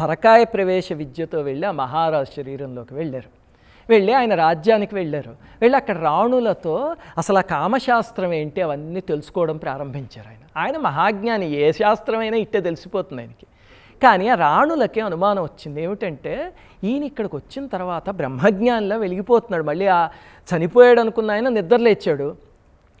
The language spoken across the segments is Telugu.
పరకాయ ప్రవేశ విద్యతో వెళ్ళి ఆ మహారాజు శరీరంలోకి వెళ్ళారు. వెళ్ళి ఆయన రాజ్యానికి వెళ్ళారు. వెళ్ళి అక్కడ రాణులతో అసలు ఆ కామశాస్త్రం ఏంటి అవన్నీ తెలుసుకోవడం ప్రారంభించారు ఆయన. ఆయన మహాజ్ఞాని ఏ శాస్త్రమైనా ఇట్టే తెలిసిపోతుంది ఆయనకి. కానీ ఆ రాణులకే అనుమానం వచ్చింది. ఏమిటంటే ఈయన ఇక్కడికి వచ్చిన తర్వాత బ్రహ్మజ్ఞానిలా వెలిగిపోతున్నాడు. మళ్ళీ ఆ చనిపోయాడు అనుకున్న ఆయన నిద్రలేచాడు.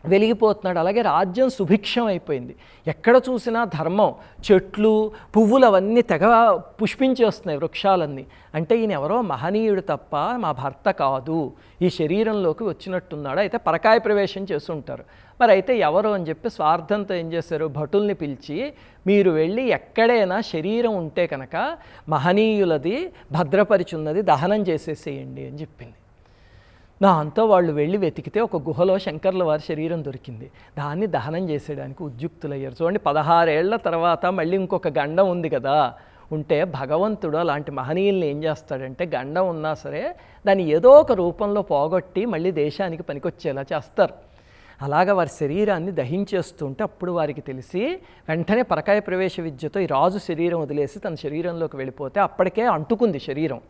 వెలిగిపోతున్నాడు. అలాగే రాజ్యం సుభిక్షం అయిపోయింది. ఎక్కడ చూసినా ధర్మం చెట్లు పువ్వులు అవన్నీ తెగ పుష్పించేస్తున్నాయి వృక్షాలన్నీ. అంటే ఈయన ఎవరో మహనీయుడు తప్ప మా భర్త కాదు. ఈ శరీరంలోకి వచ్చినట్టున్నాడు. అయితే పరకాయ ప్రవేశం చేస్తుంటారు మరి అయితే ఎవరు అని చెప్పి స్వార్థంతో ఏం చేశారు? భటుల్ని పిలిచి మీరు వెళ్ళి ఎక్కడైనా శరీరం ఉంటే కనుక మహనీయులది భద్రపరిచున్నది దహనం చేసేసేయండి అని చెప్పింది. దాంతో వాళ్ళు వెళ్ళి వెతికితే ఒక గుహలో శంకర్ల వారి శరీరం దొరికింది. దాన్ని దహనం చేసేయడానికి ఉద్యుక్తులయ్యారు. చూడండి పదహారేళ్ళ తర్వాత మళ్ళీ ఇంకొక గండం ఉంది కదా. ఉంటే భగవంతుడు అలాంటి మహనీయుల్ని ఏం చేస్తాడంటే గండం ఉన్నా సరే దాన్ని ఏదో ఒక రూపంలో పోగొట్టి మళ్ళీ దేశానికి పనికొచ్చేలా చేస్తారు. అలాగ వారి శరీరాన్ని దహించేస్తుంటే అప్పుడు వారికి తెలిసి వెంటనే పరకాయ ప్రవేశ విద్యతో ఈ రాజు శరీరం వదిలేసి తన శరీరంలోకి వెళ్ళిపోతే అప్పటికే అంటుకుంది శరీరం.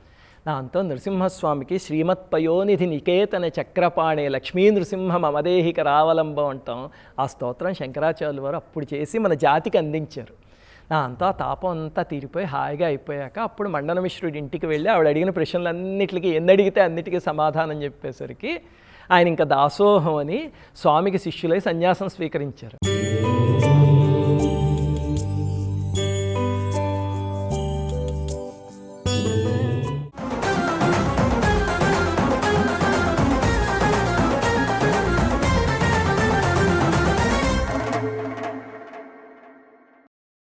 దాంతో నరసింహస్వామికి శ్రీమత్ పయోనిధి నికేతన చక్రపాణే లక్ష్మీ నృసింహ మమదేహిక రావలంబం అంటాం. ఆ స్తోత్రం శంకరాచార్యులు వారు అప్పుడు చేసి మన జాతికి అందించారు. దాంతో ఆ తాపం అంతా తీరిపోయి హాయిగా అయిపోయాక అప్పుడు మండనమిశ్రుడి ఇంటికి వెళ్ళి ఆవిడ అడిగిన ప్రశ్నలన్నిటికీ ఎన్ని అడిగితే అన్నిటికీ సమాధానం చెప్పేసరికి ఆయన ఇంకా దాసోహం అని స్వామికి శిష్యులై సన్యాసం స్వీకరించారు.